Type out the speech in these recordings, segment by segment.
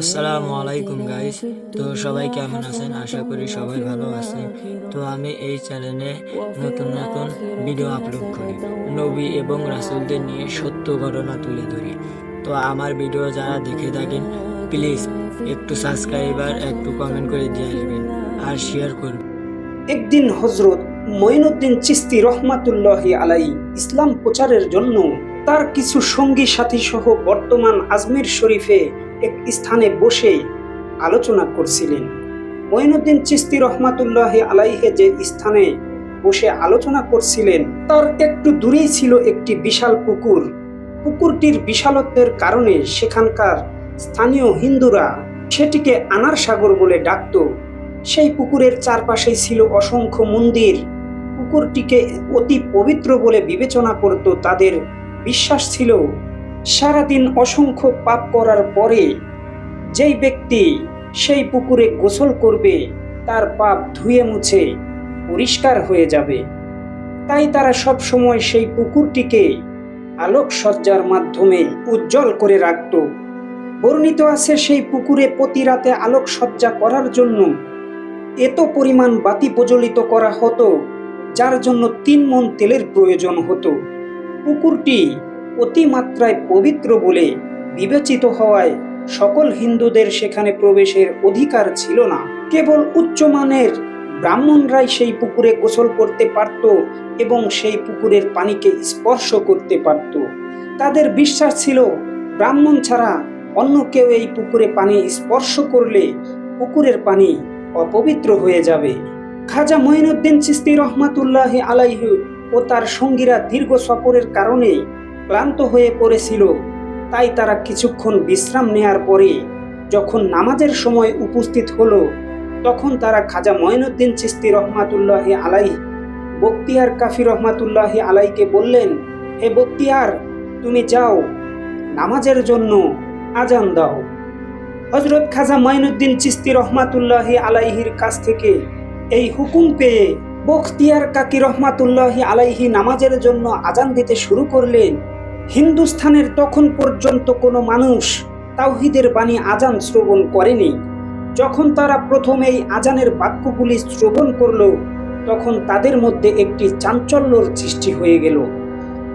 আসসালামু আলাইকুম গাইস তো সবাই কেমন আছেন? আশা করি সবাই ভালো আছেন। তো আমি এই চ্যানেলে নতুন নতুন ভিডিও আপলোড করি। নবী এবং রাসূলদের নিয়ে সত্য ঘটনা তুলে ধরি। তো আমার ভিডিও যারা দেখে থাকেন প্লিজ একটু সাবস্ক্রাইবার একটু কমেন্ট করে দিয়ে আসবেন আর শেয়ার করবেন। একদিন হজরত মঈনুদ্দিন চিস্তি রহমাতুল্লাহি আলাই ইসলাম প্রচারের জন্য তার কিছু সঙ্গী সাথী সহ বর্তমান আজমির শরীফে এক স্থানে বসে আলোচনা করছিলেন। মঈনুদ্দিন চিস্তি রহমাতুল্লাহি আলাইহে যে স্থানে বসে আলোচনা করছিলেন, তার একটু দূরেই ছিল একটি বিশাল পুকুর। পুকুরটির বিশালত্বের কারণে সেখানকার স্থানীয় হিন্দুরা সেটিকে আনার সাগর বলে ডাকতো। সেই পুকুরের চারপাশেই ছিল অসংখ্য মন্দির। পুকুরটিকে অতি পবিত্র বলে বিবেচনা করত তাদের বিশ্বাস ছিল সারাদিন অসংখ্য পাপ করার পরে যেই ব্যক্তি সেই পুকুরে গোসল করবে, তার পাপ ধুয়ে মুছে পরিষ্কার হয়ে যাবে। তাই তারা সব সময় সেই পুকুরটিকে আলোকসজ্জার মাধ্যমে উজ্জ্বল করে রাখত। বর্ণিত আছে সেই পুকুরে প্রতি রাতে আলোকসজ্জা করার জন্য এত পরিমাণ বাতি প্রজ্বলিত করা হতো, যার জন্য তিন মন তেলের প্রয়োজন হতো। পুকুরটি অতিমাত্রায় পবিত্র বলে বিবেচিত হওয়ায় সকল হিন্দুদের সেখানে প্রবেশের অধিকার ছিল না। কেবল উচ্চমানের ব্রাহ্মণরাই সেই পুকুরে গোসল করতে পারত এবং সেই পুকুরের পানিকে স্পর্শ করতে পারত। তাদের বিশ্বাস ছিল, ব্রাহ্মণ ছাড়া অন্য কেউ এই পুকুরে পানি স্পর্শ করলে পুকুরের পানি অপবিত্র হয়ে যাবে। খাজা মঈনুদ্দিন চিস্তি রহমাতুল্লাহ আলাইহু ও তার সঙ্গীরা দীর্ঘ সফরের কারণে ক্লান্ত হয়ে পড়েছিল। তাই তারা কিছুক্ষণ বিশ্রাম নেয়ার পরে যখন নামাজের সময় উপস্থিত হলো, তখন তারা খাজা মঈনুদ্দিন চিস্তি রহমাতুল্লাহ আলাই বক্তিয়ার কাফি রহমাতুল্লাহ আলাইকে বললেন, হে বক্তিয়ার তুমি যাও, নামাজের জন্য আজান দাও। হজরত খাজা মাইনুদ্দিন চিস্তি রহমাতুল্লাহি আলাইহির কাছ থেকে এই হুকুম পেয়ে বখতিয়ার কাকি রহমাতুল্লাহি আলাইহি নামাজের জন্য আজান দিতে শুরু করলেন। হিন্দুস্থানের তখন পর্যন্ত কোনো মানুষ তাওহিদের বাণী আজান শ্রবণ করেনি। যখন তারা প্রথম এই আজানের বাক্যগুলি শ্রবণ করল, তখন তাদের মধ্যে একটি চাঞ্চল্যর সৃষ্টি হয়ে গেল।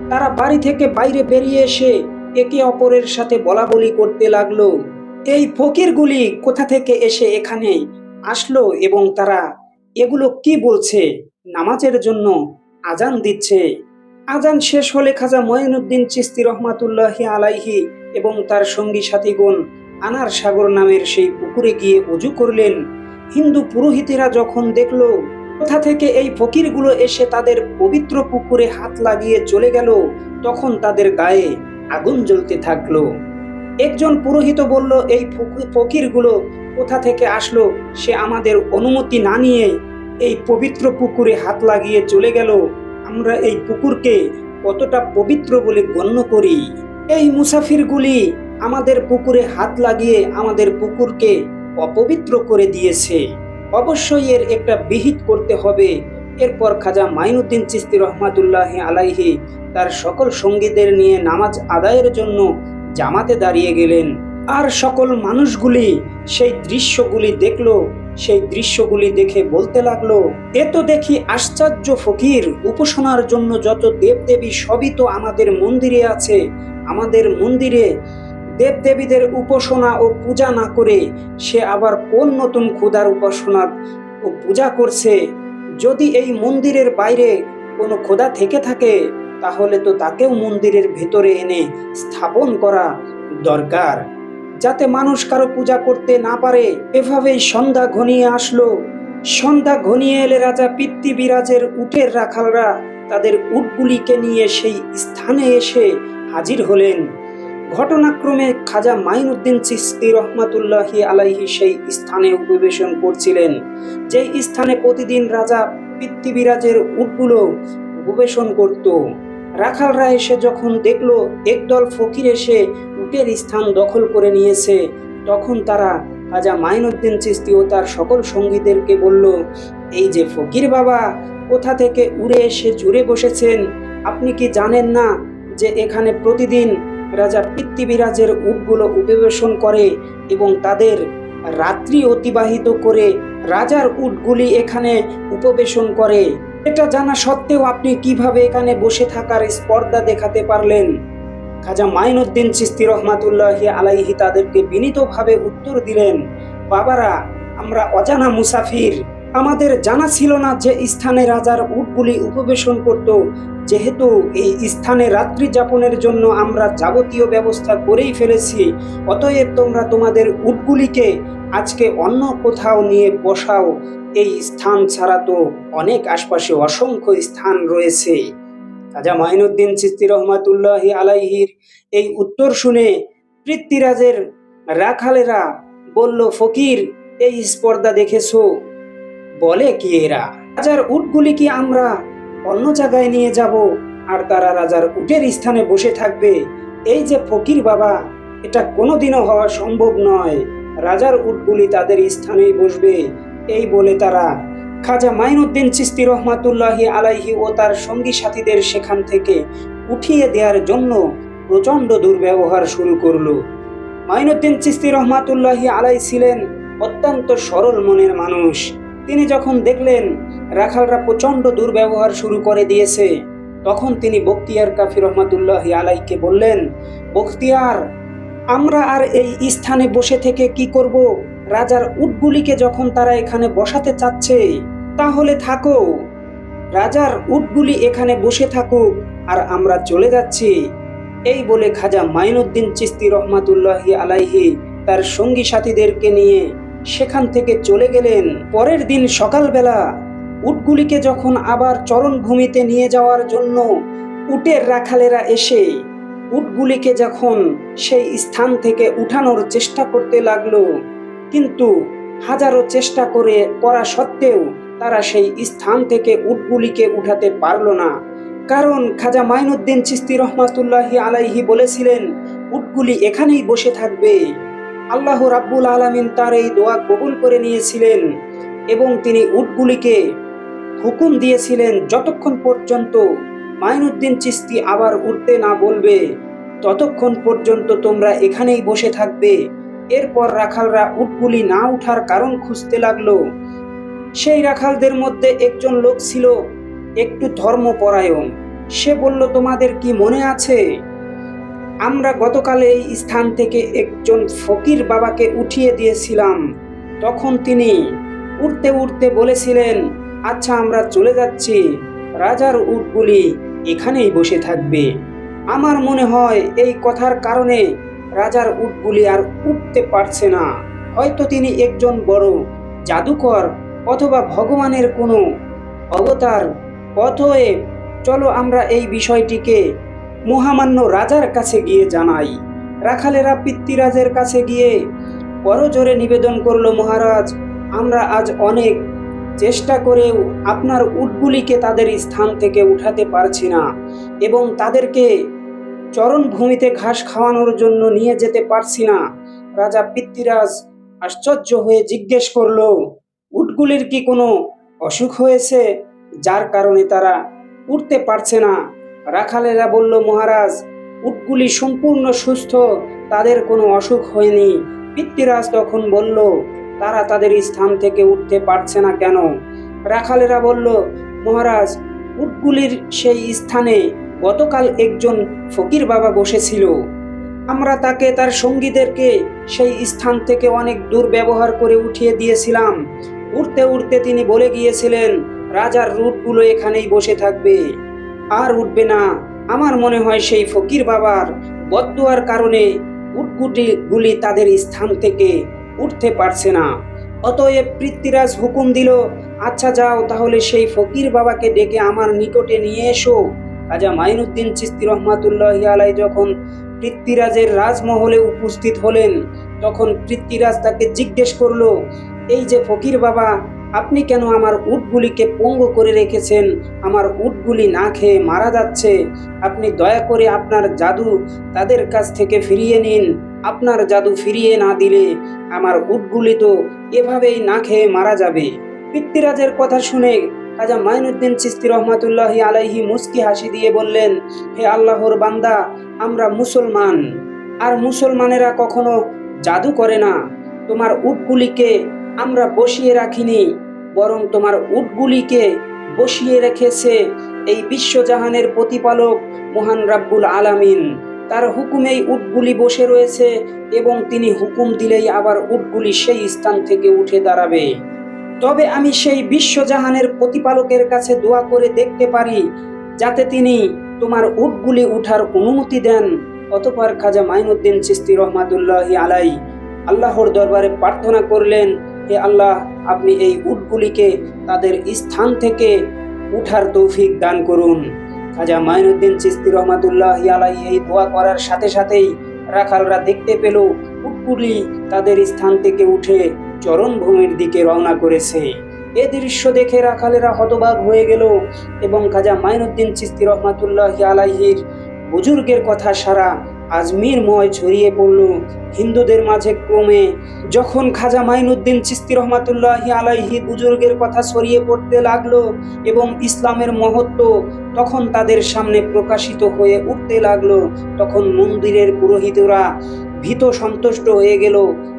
তারা বাড়ি থেকে বাইরে বেরিয়ে এসে একে অপরের সাথে বলা বলি করতে লাগল, এই ফকিরগুলি কোথা থেকে এসে এখানে আসলো এবং তারা এগুলো কি বলছে? নামাজের জন্য আজান দিচ্ছে। আজান শেষ হলে খাজা মঈনুদ্দিন চিস্তি রহমাতুল্লাহি আলাইহি এবং তার সঙ্গী সাথীগণ আনার সাগর নামের সেই পুকুরে গিয়ে অজু করলেন। হিন্দু পুরোহিতেরা যখন দেখল, কোথা থেকে এই ফকিরগুলো এসে তাদের পবিত্র পুকুরে হাত লাগিয়ে চলে গেল, তখন তাদের গায়ে আগুন জ্বলতে থাকল। একজন পুরোহিত বলল, এই ফকিরগুলো কোথা থেকে আসলো? সে আমাদের অনুমতি না নিয়ে এই পবিত্র পুকুরে হাত লাগিয়ে চলে গেল। আমরা এই পুকুরকে কতটা পবিত্র বলে গণ্য করি? এই মুসাফিরগুলি আমাদের পুকুরে হাত লাগিয়ে আমাদের পুকুরকে অপবিত্র করে দিয়েছে। অবশ্যই এর একটা বিহিত করতে হবে। এরপর খাজা মাইনুদ্দিন চিস্তি রহমাতুল্লাহ আলাইহি তার সকল সঙ্গীদের নিয়ে নামাজ আদায়ের জন্য জামাতে দাঁড়িয়ে গেলেন। আর সকল মানুষগুলি সেই দৃশ্যগুলি দেখল সেই দৃশ্যগুলি দেখে বলতে লাগল, এ তো দেখি আশ্চর্য ফকির, উপাসনার জন্য যত দেবদেবী সবই তো আমাদের মন্দিরে আছে। আমাদের মন্দিরে দেবদেবীদের উপাসনা ও পূজা না করে সে আবার কোন নতুন ক্ষুধার উপাসনা ও পূজা করছে? যদি এই মন্দিরের বাইরে কোনো খোদা থেকে থাকে, তাহলে তো তাকেও মন্দিরের ভেতরে এনে স্থাপন করা দরকার। যাতে মানুষ কারও পূজা করতে না পারে। এভাবেই সন্ধ্যা ঘনিয়ে আসলো। সন্ধ্যা ঘনিয়ে এলে রাজা পিতৃবিরাজের উটের রাখালরা তাদের উটগুলিকে নিয়ে সেই স্থানে এসে হাজির হলেন। ঘটনাক্রমে খাজা মাইনুদ্দিন চিস্তি রহমাতুল্লাহি আলাইহি সেই স্থানে উপবেশন করছিলেন। যেই স্থানে প্রতিদিন রাজা পিতৃবিরাজের উটগুলো উপবেশন করত। রাখালরা এসে যখন দেখল, একদল ফকির এসে উটের স্থান দখল করে নিয়েছে। তখন তারা খাজা মাইনুদ্দিন চিস্তি ও তার সকল সঙ্গীদেরকে বলল, এই যে ফকির বাবা, কোথা থেকে উড়ে এসে জুড়ে বসেছেন? আপনি কি জানেন না যে এখানে প্রতিদিন রাজা পৃথিবীরাজের উটগুলো উপবেশন করে এবং তাদের রাত্রি অতিবাহিত করে রাজার উটগুলি এখানে উপবেশন করে? এটা জানা সত্ত্বেও আপনি কীভাবে এখানে বসে থাকার স্পর্ধা দেখাতে পারলেন? খাজা মাইনুদ্দিন চিস্তি রহমাতুল্লাহ আলাইহি তাদেরকে বিনীতভাবে উত্তর দিলেন, বাবারা, আমরা অজানা মুসাফির। আমাদের জানা ছিল না যে স্থানে রাজার উটগুলি উপবেশন করত। যেহেতু এই স্থানে রাত্রি যাপনের জন্য আমরা যাবতীয় ব্যবস্থা করেই ফেলেছি, অতএব তোমরা তোমাদের উটগুলিকে আজকে অন্য কোথাও নিয়ে বসাও। এই স্থান ছাড়া তো অনেক আশপাশে অসংখ্য স্থান রয়েছে। খাজা মাইনুদ্দিন চিস্তি রহমাতুল্লাহি আলাইহির এই উত্তর শুনে পৃথ্বীরাজের রাখালেরা বলল, ফকির, এই স্পর্ধা দেখেছ? বলে কি এরা? রাজার উটগুলি কি আমরা অন্য জায়গায় নিয়ে যাব আর তারা রাজার উটের স্থানে বসে থাকবে? এই যে ফকির বাবা, এটা কোনোদিনও হওয়া সম্ভব নয়। রাজার উটগুলি তাদের স্থানেই বসবে। এই বলে তারা, খাজা মাইনুদ্দিন চিস্তি রহমাতুল্লাহি আলাইহি ও তার সঙ্গী সাথীদের সেখান থেকে উঠিয়ে দেওয়ার জন্য প্রচণ্ড দুর্ব্যবহার শুরু করল। মাইনুদ্দিন চিস্তি রহমাতুল্লাহি আলাই ছিলেন অত্যন্ত সরল মনের মানুষ। তিনি যখন দেখলেন রাখালরা প্রচণ্ড দুর্ব্যবহার শুরু করে দিয়েছে, তখন তিনি বখতিয়ার কাফি রহমাতুল্লাহি আলাইকে বললেন, বখতিয়ার, আমরা আর এই স্থানে বসে থেকে কি করব? রাজার উটগুলিকে যখন তারা এখানে বসাতে চাচ্ছে, তাহলে থাকো। রাজার উটগুলি এখানে বসে থাকুক আর আমরা চলে যাচ্ছি। এই বলে খাজা মাইনুদ্দিন চিস্তি রহমাতুল্লাহি আলাইহি তার সঙ্গী সাথীদেরকে নিয়ে সেখান থেকে চলে গেলেন। পরের দিন সকালবেলা উটগুলিকে যখন আবার চরণভূমিতে নিয়ে যাওয়ার জন্য উটের রাখালেরা এসে উটগুলিকে যখন সেই স্থান থেকে উঠানোর চেষ্টা করতে লাগল কিন্তু হাজারো চেষ্টা করে করা সত্ত্বেও তারা সেই স্থান থেকে উটগুলিকে উঠাতে পারল না। কারণ খাজা মাইনুদ্দিন চিস্তি রহমাতুল্লাহি আলাইহি বলেছিলেন, উটগুলি এখানেই বসে থাকবে। আল্লাহ রাব্বুল আলামিন তার এই দোয়া কবুল করে নিয়েছিলেন এবং তিনি উটগুলিকে হুকুম দিয়েছিলেন, যতক্ষণ পর্যন্ত মাইনুদ্দিন চিস্তি আবার উঠতে না বলবে, ততক্ষণ পর্যন্ত তোমরা এখানেই বসে থাকবে। এরপর রাখালরা উটগুলি না উঠার কারণ খুঁজতে লাগল। সেই রাখালদের মধ্যে একজন লোক ছিল, একটু ধর্মপরায়ণ। সে বলল, তোমাদের কি মনে আছে? আমরা গতকাল এই স্থান থেকে একজন ফকির বাবাকে উঠিয়ে দিয়েছিলাম। তখন তিনি উঠতে উঠতে বলেছিলেন আচ্ছা আমরা চলে যাচ্ছি। রাজার উটগুলি এখানেই বসে থাকবে। আমার মনে হয় এই কথার কারণে রাজার উটগুলি আর উঠতে পারছে না। হয়তো তিনি একজন বড় জাদুকর অথবা ভগবানের কোনো অবতার। অতএব চলো আমরা এই বিষয়টিকে মহামান্য রাজার কাছে গিয়ে জানাই। রাখালেরা পিতৃরাজের কাছে গিয়ে বড় জোরে নিবেদন করল, মহারাজ, আমরা আজ অনেক চেষ্টা করেও আপনার উটগুলিকে তাদের স্থান থেকে উঠাতে পারছি না এবং তাদেরকে চরণভূমিতে ঘাস খাওয়ানোর জন্য নিয়ে যেতে পারছি না। রাজা পিতৃরাজ আশ্চর্য হয়ে জিজ্ঞেস করল, উটগুলির কি কোনো অসুখ হয়েছে? যার কারণে তারা উঠতে পারছে না। রাখালেরা বলল, মহারাজ, উটগুলি সম্পূর্ণ সুস্থ, তাদের কোনো অসুখ হয়নি। পিতৃরাজ তখন বলল, তারা তাদের স্থান থেকে উঠতে পারছে না কেন? রাখালেরা বলল, মহারাজ, উটগুলির সেই স্থানে গতকাল একজন ফকির বাবা বসেছিল। আমরা তাকে, তার সঙ্গীদেরকে সেই স্থান থেকে অনেক দূর ব্যবহার করে উঠিয়ে দিয়েছিলাম। উঠতে উঠতে তিনি বলে গিয়েছিলেন, রাজার রুটগুলো এখানেই বসে থাকবে। আর উঠবে না। আমার মনে হয় সেই ফকির বাবার বদুয়ার কারণে উটগুটি গুলি তাদের স্থান থেকে উঠতে পারছে না। অতএব পৃথ্বীরাজ হুকুম দিল আচ্ছা যাও, তাহলে সেই ফকির বাবাকে ডেকে আমার নিকটে নিয়ে এসো। রাজা মাইনুদ্দিন চিস্তি রহমাতুল্লাহ আলাই যখন পৃথ্বীরাজের রাজমহলে উপস্থিত হলেন, তখন পৃথ্বীরাজ তাকে জিজ্ঞেস করল, এই যে ফকির বাবা, আপনি কেন আমার উটগুলিকে পঙ্গু করে রেখেছেন? আমার উটগুলি না খেয়ে মারা যাচ্ছে। আপনি দয়া করে আপনার জাদু তাদের কাছ থেকে ফিরিয়ে নিন। আপনার জাদু ফিরিয়ে না দিলে আমার উটগুলি তো এভাবেই না খেয়ে মারা যাবে। পিতৃরাজের কথা শুনে খাজা মাইনুদ্দিন চিস্তি রহমাতুল্লাহি আলাইহি মুস্কি হাসি দিয়ে বললেন, হে আল্লাহর বান্দা, আমরা মুসলমান। আর মুসলমানেরা কখনো জাদু করে না। তোমার উটগুলিকে আমরা বসিয়ে রাখিনি, বরং তোমার উটগুলিকে বসিয়ে রেখেছে এই বিশ্বজাহানের প্রতিপালক মহান রাব্বুল আলামিন। তার হুকুমেই উটগুলি বসে রয়েছে এবং তিনি হুকুম দিলেই আবার উটগুলি সেই স্থান থেকে উঠে দাঁড়াবে। তবে আমি সেই বিশ্বজাহানের প্রতিপালকের কাছে দোয়া করে দেখতে পারি, যাতে তিনি তোমার উটগুলি উঠার অনুমতি দেন। অতপর খাজা মাইনুদ্দিন চিস্তি রহমাতুল্লাহ আলাই আল্লাহর দরবারে প্রার্থনা করলেন, হে আল্লাহ, আপনি এই উটগুলিকে তাদের স্থান থেকে উঠার তৌফিক দান করুন। খাজা মাইনুদ্দিন চিস্তি রহমাতুল্লাহ আলাই এই দোয়া করার সাথে সাথেই রাখালরা দেখতে পেল, উটগুলি তাদের স্থান থেকে উঠে চরণভূমির দিকে রওনা করেছে। এ দৃশ্য দেখে রাখালেরা হতবাক হয়ে গেল এবং খাজা মাইনুদ্দিন চিস্তি রহমাতুল্লাহ আলাইহির বুজুর্গের কথা সারা আজমিরময় ছড়িয়ে পড়ল। হিন্দুদের মাঝে ক্রমে যখন খাজা মাইনুদ্দিন চিস্তি রহমাতুল্লাহ আলাইহি বুজুর্গের কথা ছড়িয়ে পড়তে লাগল এবং ইসলামের মহত্ব তখন তাদের সামনে প্রকাশিত হয়ে উঠতে লাগল, তখন মন্দিরের পুরোহিতরা ভীত সন্তুষ্ট হয়ে গেল।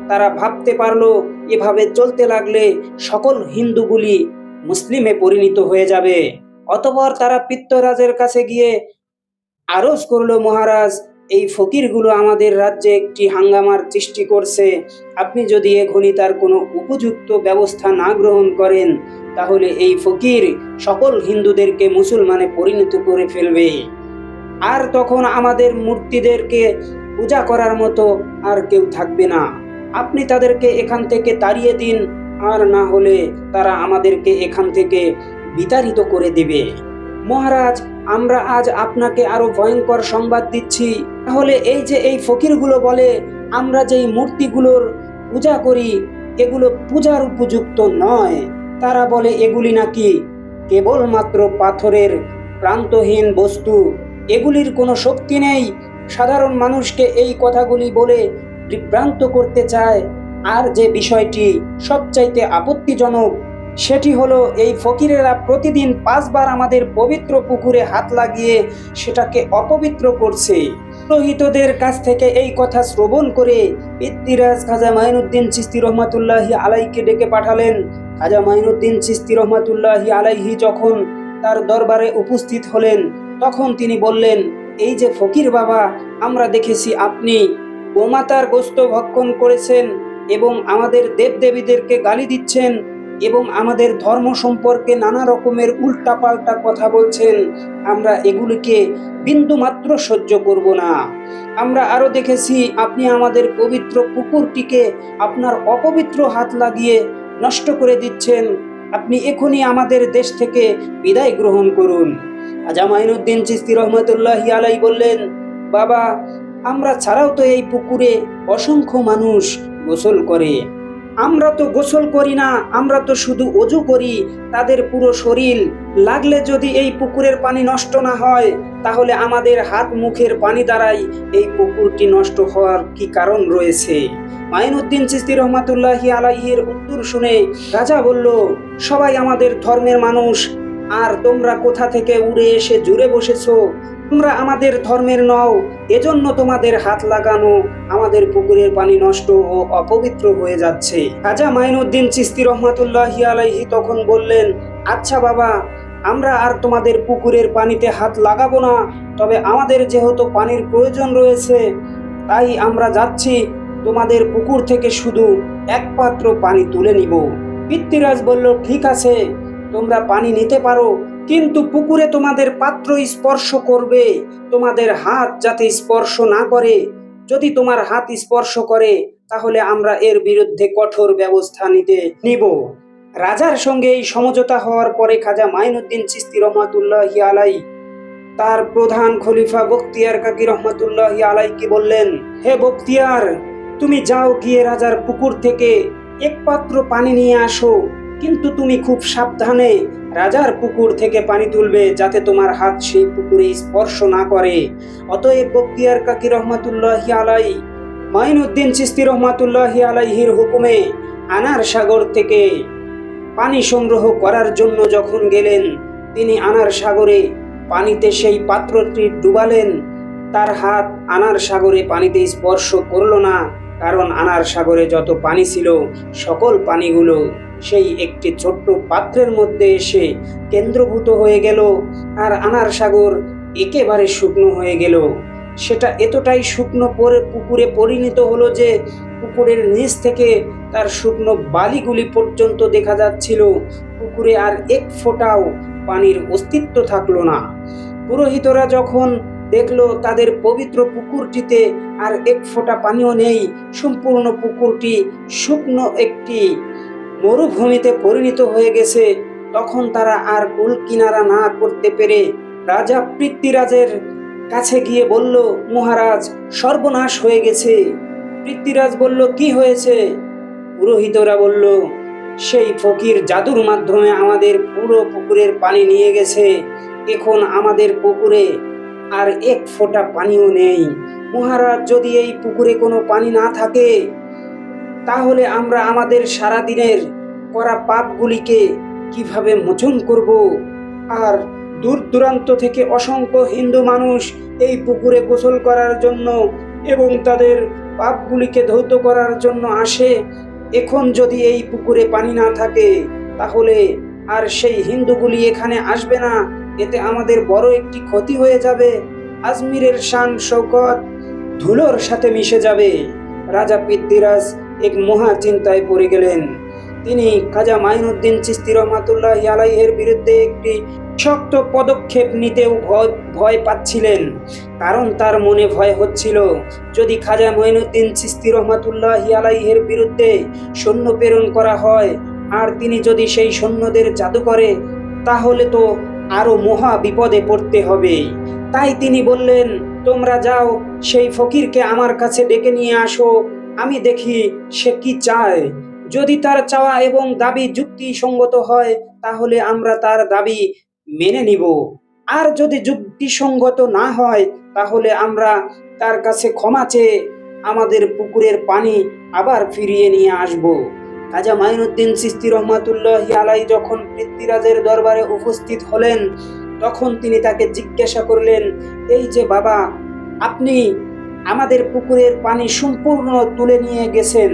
তারা ভাবতে পারল, এভাবে চলতে লাগলে সকল হিন্দুগুলি মুসলিমে পরিণত হয়ে যাবে। অতপর তারা পিত্তরাজের কাছে গিয়ে আরজ করল, মহারাজ, এই ফকিরগুলো আমাদের রাজ্যে একটি হাঙ্গামার সৃষ্টি করছে। আপনি যদি এখনই তার কোনো উপযুক্ত ব্যবস্থা না গ্রহণ করেন, তাহলে এই ফকির সকল হিন্দুদেরকে মুসলমানে পরিণত করে ফেলবে। আর তখন আমাদের মূর্তিদেরকে পূজা করার মতো আর কেউ থাকবে না। আপনি তাদেরকে এখান থেকে তাড়িয়ে দিন, আর না হলে তারা আমাদেরকে এখান থেকে বিতাড়িত করে দেবে। মহারাজ, আমরা আজ আপনাকে আরও ভয়ঙ্কর সংবাদ দিচ্ছি। তাহলে এই যে এই ফকিরগুলো বলে, আমরা যেই মূর্তিগুলোর পূজা করি, এগুলো পূজার উপযুক্ত নয়। তারা বলে, এগুলি নাকি কেবলমাত্র পাথরের প্রান্তহীন বস্তু। এগুলির কোনো শক্তি নেই। সাধারণ মানুষকে এই কথাগুলি বলে বিভ্রান্ত করতে চায়, আর যে বিষয়টি সবচাইতে আপত্তিজনক, সেটি হলো এই ফকিরেরা প্রতিদিন পাঁচবার আমাদের পবিত্র পুকুরে হাত লাগিয়ে সেটাকে অপবিত্র করছে। পুরোহিতদের কাছ থেকে এই কথা শ্রবণ করে পিতৃরাজ খাজা মাইনুদ্দিন চিস্তি রহমাতুল্লাহি আলাইকে ডেকে পাঠালেন। খাজা মাইনুদ্দিন চিস্তি রহমাতুল্লাহি আলাইহি যখন তার দরবারে উপস্থিত হলেন, তখন তিনি বললেন, এই যে ফকির বাবা, আমরা দেখেছি আপনি গোমাতার গোস্ত ভক্ষণ করেছেন এবং আমাদের দেবদেবীদেরকে গালি দিচ্ছেন এবং আমাদের ধর্ম সম্পর্কে নানা রকমের উল্টাপাল্টা কথা বলছেন। আমরা এগুলিকে বিন্দু মাত্র সহ্য করব না। আমরা আরও দেখেছি, আপনি আমাদের পবিত্র পুকুরটিকে আপনার অপবিত্র হাত লাগিয়ে নষ্ট করে দিচ্ছেন। আপনি এখনই আমাদের দেশ থেকে বিদায় গ্রহণ করুন। আজা মাইনুদ্দিন চিস্তি রহমতুল্লাহ আলাই বললেন, বাবা আমরা ছাড়াও তো এই পুকুরে অসংখ্য মানুষ গোসল করে। আমরা তো গোসল করি না, আমরা তো শুধু অজু করি, তাদের পুরো শরীর লাগলে যদি এই পুকুরের পানি নষ্ট না হয়, তাহলে আমাদের হাত মুখের পানি দ্বারাই এই পুকুরটি নষ্ট হওয়ার কি কারণ রয়েছে? মাইনুদ্দিন চিস্তি রহমাতুল্লাহি আলাইহির উত্তর শুনে রাজা বলল, সবাই আমাদের ধর্মের মানুষ, আর তোমরা কোথা থেকে উড়ে এসে জুড়ে বসেছো? তোমরা আমাদের ধর্মের নও, এজন্য তোমাদের হাত লাগানো আমাদের পুকুরের পানি নষ্ট ও অপবিত্র হয়ে যাচ্ছে। রাজা মাইনুদ্দিন চিস্তি রহমাতুল্লাহি আলাইহি তখন বললেন আচ্ছা বাবা, আমরা আর তোমাদের পুকুরের পানিতে হাত লাগাবো না, তবে আমাদের যেহেতু পানির প্রয়োজন রয়েছে, তাই আমরা যাচ্ছি, তোমাদের পুকুর থেকে শুধু এক পাত্র পানি তুলে নিব। পিতৃরাজ বলল, ঠিক আছে, তোমরা পানি নিতে পারো কিন্তু পুকুরে তোমাদের পাত্র স্পর্শ করবে, তোমাদের হাত যাতে স্পর্শ না করে। যদি তোমার হাত স্পর্শ করে, তাহলে আমরা এর বিরুদ্ধে কঠোর ব্যবস্থা নিতে নিব। রাজার সঙ্গে এই সমঝোতা হওয়ার পরে খাজা মাইনুদ্দিন চিস্তি রহমাতুল্লাহ আলাই তার প্রধান খলিফা বক্তিয়ার কাকি রহমাতুল্লাহ আলাইকে বললেন, হে বখতিয়ার, তুমি যাও গিয়ে রাজার পুকুর থেকে এক পাত্র পানি নিয়ে আসো। কিন্তু তুমি খুব সাবধানে রাজার পুকুর থেকে পানি তুলবে যাতে তোমার হাত সেই পুকুরে স্পর্শ না করে। অতএব বক্তিয়ার কাকি রহমাতুল্লাহি আলাই, মাইনুদ্দিন চিস্তি রহমাতুল্লাহি আলাইহির হুকুমে আনার সাগর থেকে পানি সংগ্রহ করার জন্য যখন গেলেন, তিনি আনার সাগরে পানিতে সেই পাত্রটি ডুবালেন। তার হাত আনার সাগরে পানিতে স্পর্শ করল না। কারণ আনার সাগরে যত পানি ছিল, সকল পানিগুলো সেই একটি ছোট্ট পাত্রের মধ্যে এসে কেন্দ্রভূত হয়ে গেল আর আনার সাগর একেবারে শুকনো হয়ে গেল। সেটা এতটাই শুকনো পরে পুকুরে পরিণত হলো যে পুকুরের নিচ থেকে তার শুকনো বালিগুলি পর্যন্ত দেখা যাচ্ছিল। পুকুরে আর এক ফোঁটাও পানির অস্তিত্ব থাকল না। পুরোহিতরা যখন দেখল তাদের পবিত্র পুকুরটিতে আর এক ফোঁটা পানিও নেই। সম্পূর্ণ পুকুরটি শুকনো একটি। মরুভূমিতে পরিণত হয়ে গেছে। তখন তারা আর কুল কিনারা না করতে পেরে রাজা পৃথ্বীরাজের কাছে গিয়ে বলল, মহারাজ, সর্বনাশ হয়ে গেছে। পৃথ্বীরাজ বলল, কি হয়েছে? পুরোহিতরা বলল, সেই ফকির জাদুর মাধ্যমে আমাদের পুরো পুকুরের পানি নিয়ে গেছে। এখন আমাদের পুকুরে আর এক ফোঁটা পানিও নেই। মহারাজ, যদি এই পুকুরে কোনো পানি না থাকে, তাহলে আমরা আমাদের সারা দিনের করা পাপগুলিকে কীভাবে মোচন করব? আর দূর দূরান্ত থেকে অসংখ্য হিন্দু মানুষ এই পুকুরে গোসল করার জন্য এবং তাদের পাপগুলিকে ধৌত করার জন্য আসে। এখন যদি এই পুকুরে পানি না থাকে, তাহলে আর সেই হিন্দুগুলি এখানে আসবে না। এতে আমাদের বড় একটি ক্ষতি হয়ে যাবে। আজমিরের শান শৌকত ধুলোর সাথে মিশে যাবে। রাজা পৃথ্বীরাজ এক মহা চিন্তায় পড়ে গেলেন। তিনি খাজা মাইনুদ্দিন চিস্তি রহমাতুল্লাহ আলাইহের বিরুদ্ধে একটি শক্ত পদক্ষেপ নিতেও ভয় ভয় পাচ্ছিলেন। কারণ তার মনে ভয় হচ্ছিল, যদি খাজা মঈনুদ্দিন চিস্তি রহমাতুল্লাহ আলাইহের বিরুদ্ধে সৈন্য প্রেরণ করা হয়, আর তিনি যদি সেই সৈন্যদের জাদু করে, তাহলে তো আরও মহা বিপদে পড়তে হবে। তাই তিনি বললেন, তোমরা যাও, সেই ফকিরকে আমার কাছে ডেকে নিয়ে আসো। আমি দেখি সে কি চায়। যদি তার চাওয়া এবং দাবি যুক্তিসঙ্গত হয়, তাহলে আমরা তার দাবি মেনে নিব। আর যদি যুক্তিসঙ্গত না হয়, তাহলে আমরা তার কাছে ক্ষমা চেয়ে আমাদের পুকুরের পানি আবার ফিরিয়ে নিয়ে আসব। খাজা মাইনুদ্দিন সিস্তি রহমাতুল্লাহ আলাই যখন পৃথ্বীরাজের দরবারে উপস্থিত হলেন, তখন তিনি তাকে জিজ্ঞাসা করলেন, এই যে বাবা, আপনি আমাদের পুকুরের পানি সম্পূর্ণ তুলে নিয়ে গেছেন।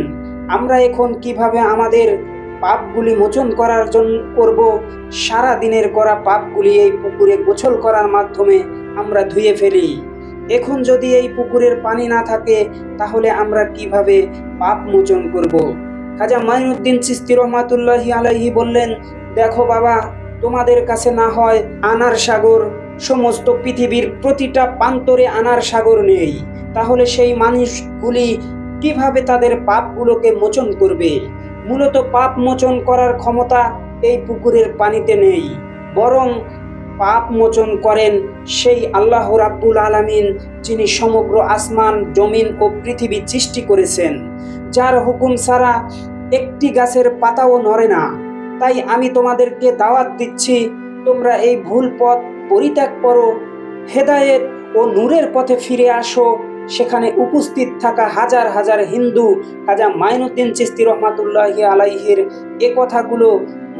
আমরা এখন কীভাবে আমাদের পাপগুলি মোচন করার জন্য করব? সারা দিনের করা পাপগুলি এই পুকুরে গোছল করার মাধ্যমে আমরা ধুয়ে ফেলি। এখন যদি এই পুকুরের পানি না থাকে, তাহলে আমরা কীভাবে পাপ মোচন করব? খাজা মাইনুদ্দিন চিস্তি রহমাতুল্লাহি আলাইহি বললেন, দেখো বাবা, তোমাদের কাছে না হয় আনার সাগর, সমস্ত পৃথিবীর প্রতিটা প্রান্তরে আনার সাগর নেই। তাহলে সেই মানুষগুলি কীভাবে তাদের পাপগুলোকে মোচন করবে? মূলত পাপ মোচন করার ক্ষমতা এই পুকুরের পানিতে নেই। বরং পাপ মোচন করেন সেই আল্লাহ রাব্বুল আলামিন, যিনি সমগ্র আসমান, জমিন ও পৃথিবী সৃষ্টি করেছেন। যার হুকুম ছাড়া একটি গাছের পাতাও নড়ে না। তাই আমি তোমাদেরকে দাওয়াত দিচ্ছি, তোমরা এই ভুল পথ পরিত্যাগ করো, হেদায়েত ও নূরের পথে ফিরে আসো। সেখানে উপস্থিত থাকা হাজার হাজার হিন্দু খাজা মাইনুদ্দিন চিস্তি রহমাতুল্লাহ আলাইহির এ কথাগুলো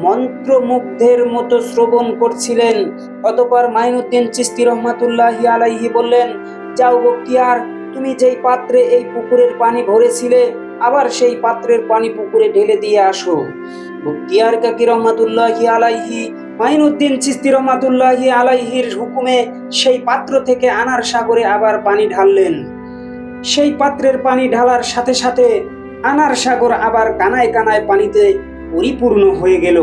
মন্ত্রমুগ্ধের মতো শ্রবণ করছিলেন। অতপর মাইনুদ্দিন চিস্তি রহমাতুল্লাহ আলাইহি বললেন, যাও বক্তিয়ার, তুমি যেই পাত্রে এই পুকুরের পানি ভরেছিলে আবার সেই পাত্রের পানি পুকুরে ঢেলে দিয়ে আসো। বক্তিয়ার কাকি রহমাতুল্লাহি আলাইহি, মাইনুদ্দিন চিস্তি রহমাতুল্লাহি আলাইহির হুকুমে সেই পাত্র থেকে আনার সাগরে আবার পানি ঢাললেন। সেই পাত্রের পানি ঢালার সাথে সাথে আনার সাগর আবার কানায় কানায় পানিতে পরিপূর্ণ হয়ে গেল।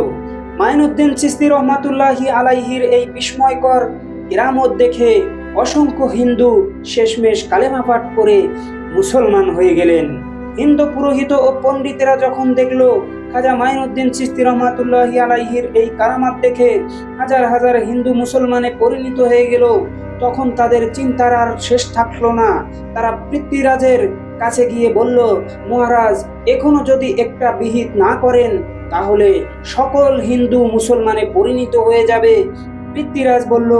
মাইনুদ্দিন চিস্তি রহমাতুল্লাহি আলাইহির এই বিস্ময়কর কেরামত দেখে অসংখ্য হিন্দু শেষমেশ কালেমা পাঠ করে মুসলমান হয়ে গেলেন। হিন্দু পুরোহিত ও পণ্ডিতেরা যখন দেখল, খাজা মাইনুদ্দিন চিস্তি রহমাতুল্লাহ আলাইহির এই কারামাত দেখে হাজার হাজার হিন্দু মুসলমানে পরিণত হয়ে গেল, তখন তাদের চিন্তার আর শেষ থাকল না। তারা পৃথ্বীরাজের কাছে গিয়ে বলল, মহারাজ, এখনও যদি একটা বিহিত না করেন, তাহলে সকল হিন্দু মুসলমানে পরিণত হয়ে যাবে। পৃথ্বীরাজ বলল,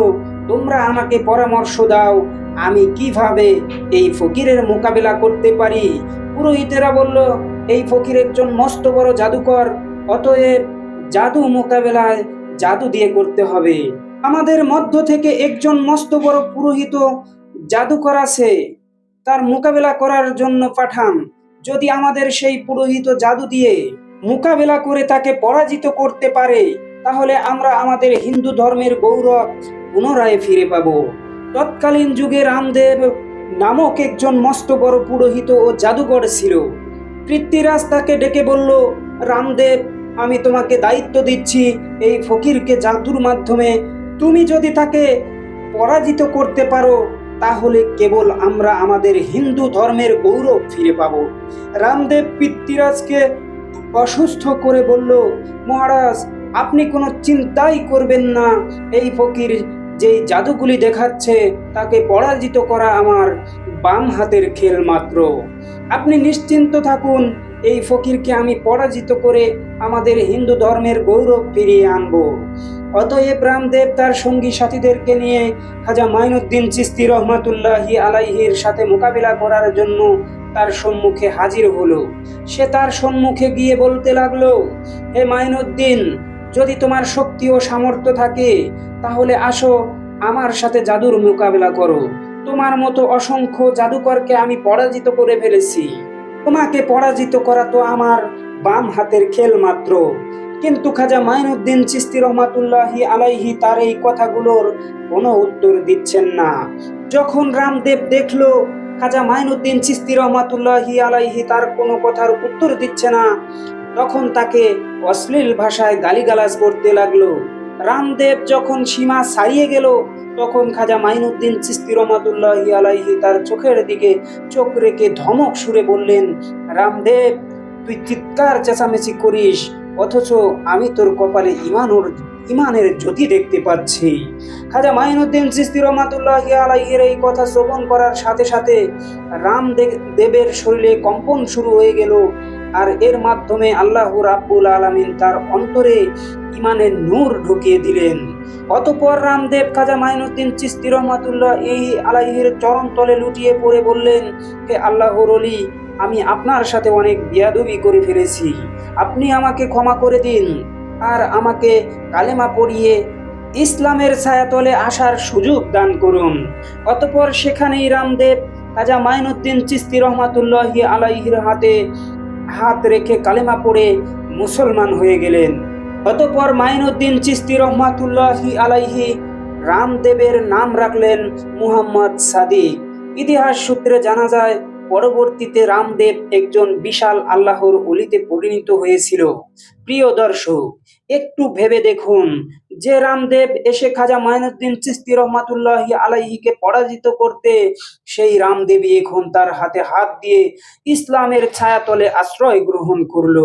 তোমরা আমাকে পরামর্শ দাও আমি কীভাবে এই ফকিরের মোকাবেলা করতে পারি? পুরোহিতেরা বলল, এই ফকির একজন মস্ত বড় জাদুকর, অতএব জাদু মোকাবেলায় জাদু দিয়ে করতে হবে। আমাদের মধ্য থেকে একজন মস্ত বড় পুরোহিত জাদুকর আছে, তার মোকাবেলা করার জন্য পাঠান। যদি আমাদের সেই পুরোহিত জাদু দিয়ে মোকাবেলা করে তাকে পরাজিত করতে পারে, তাহলে আমরা আমাদের হিন্দু ধর্মের গৌরব পুনরায় ফিরে পাব। তৎকালীন যুগে রামদেব নামক একজন মস্ত বড় পুরোহিত ও জাদুঘর ছিল। পৃথ্বীরাজ তাকে ডেকে বলল, রামদেব, আমি তোমাকে দায়িত্ব দিচ্ছি এই ফকিরকে জাদুর মাধ্যমে। তুমি যদি তাকে পরাজিত করতে পারো, তাহলে কেবল আমরা আমাদের হিন্দু ধর্মের গৌরব ফিরে পাব। রামদেব পৃথ্বীরাজকে অসুস্থ করে বলল, মহারাজ, আপনি কোনো চিন্তাই করবেন না। এই ফকির যেই জাদুগুলি দেখাচ্ছে, তাকে পরাজিত করা আমার বাম হাতের খেল মাত্র। আপনি নিশ্চিন্ত থাকুন, এই ফকিরকে আমি পরাজিত করে আমাদের হিন্দু ধর্মের গৌরব ফিরিয়ে আনব। অতএব রামদেব তার সঙ্গী সাথীদেরকে নিয়ে খাজা মাইনুদ্দিন চিস্তি রহমাতুল্লাহি আলাইহির সাথে মোকাবিলা করার জন্য তার সম্মুখে হাজির হলো। সে তার সম্মুখে গিয়ে বলতে লাগল, হে মাইনুদ্দিন যদি তোমার শক্তি ও সামর্থ্য থাকে, তাহলে আসো, আমার সাথে জাদুর মোকাবিলা করো। তোমার মতো অসংখ্য জাদুকরকে আমি পরাজিত করে ফেলেছি। তোমাকে পরাজিত করা তো আমার বাম হাতের খেল মাত্র। কিন্তু খাজা মাইনুদ্দিন চিস্তি রহমাতুল্লাহি আলাইহি তার এই কথাগুলোর কোনো উত্তর দিচ্ছেন না। যখন রামদেব দেখল, খাজা মাইনুদ্দিন চিস্তি রহমাতুল্লাহি আলাইহি তার কোনো কথার উত্তর দিচ্ছে না তখন তাকে অশ্লীল ভাষায় গালিগালাজ করতে লাগল। রামদেব যখন সীমা ছাড়িয়ে গেল, তখন খাজা মাইনুদ্দিন চিস্তি রহমাতুল্লাহি আলাইহি তার চোখের দিকে চোখ রেখে ধমক সুরে বললেন, রামদেব, তুই চিৎকার চেঁচামেচি করিস, অথচ আমি তোর কপালে ইমানোর, ইমানের জ্যোতি দেখতে পাচ্ছি। খাজা মাইনুদ্দিন চিস্তি রহমাতুল্লাহি আলাইহির এই কথা শ্রবণ করার সাথে সাথে রামদেব দেবের শরীরে কম্পন শুরু হয়ে গেল। আর এর মাধ্যমে আল্লাহ রাব্বুল আলামিন তার অন্তরে ইমানের নূর ঢুকিয়ে দিলেন। অতপর রামদেব খাজা মাইনুদ্দিন চিস্তি রহমাতুল্লাহ এই আলাইহির চরণ তলে লুটিয়ে পড়ে বললেন, হে আল্লাহর অলি আমি আপনার সাথে অনেক বিয়াদবি করে ফেলেছি। আপনি আমাকে ক্ষমা করে দিন আর আমাকে কালেমা পড়িয়ে ইসলামের ছায়াতলে আসার সুযোগ দান করুন। অতপর সেখানেই রামদেব খাজা মাইনুদ্দিন চিস্তি রহমাতুল্লাহি আলাইহির হাতে হাত রেখে কালেমা পড়ে মুসলমান হয়ে গেলেন। অতপর মাইনুদ্দিন চিস্তি রহমাতুল্লাহি আলাইহি রামদেবের নাম রাখলেন মুহাম্মদ সাদিক। ইতিহাস সূত্রে জানা যায়, পরবর্তীতে রামদেব একজন বিশাল আল্লাহর অলিতে পরিণত হয়েছিল। প্রিয় দর্শক একটু ভেবে দেখুন যে রামদেব এসে খাজা মাইনুদ্দিন চিস্তি রহমাতুল্লাহি আলাইহিকে পরাজিত করতে, সেই রামদেবী এখন তার হাতে হাত দিয়ে ইসলামের ছায়াতলে আশ্রয় গ্রহণ করল।